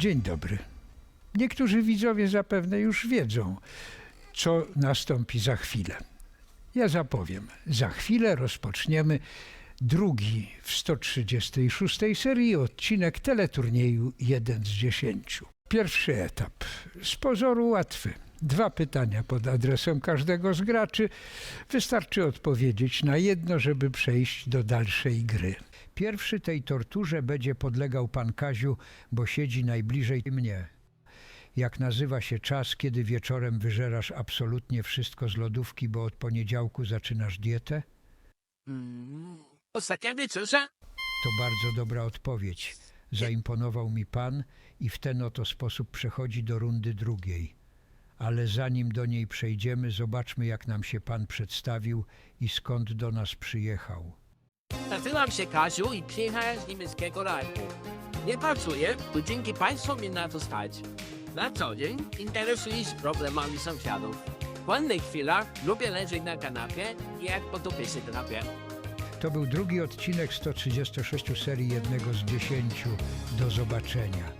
Dzień dobry. Niektórzy widzowie zapewne już wiedzą, co nastąpi za chwilę. Ja zapowiem. Za chwilę rozpoczniemy drugi w 136 serii odcinek teleturnieju 1 z 10. Pierwszy etap. Z pozoru łatwy. Dwa pytania pod adresem każdego z graczy. Wystarczy odpowiedzieć na jedno, żeby przejść do dalszej gry. Pierwszy tej torturze będzie podlegał pan Kaziu, bo siedzi najbliżej mnie. Jak nazywa się czas, kiedy wieczorem wyżerasz absolutnie wszystko z lodówki, bo od poniedziałku zaczynasz dietę? Mm, Ostatnia wieczerza? To bardzo dobra odpowiedź. Zaimponował mi pan i w ten oto sposób przechodzi do rundy drugiej. Ale zanim do niej przejdziemy, zobaczmy, jak nam się pan przedstawił i skąd do nas przyjechał. Nazywam się Kaziu i przyjechałem z niemieckiego rajku. Nie pracuję, bo dzięki państwu mnie na to stać. Na co dzień interesuję się problemami sąsiadów. W wolnych chwilach lubię leżeć na kanapie i jak po dupie się drapię. To był drugi odcinek 136 serii jednego z dziesięciu. Do zobaczenia.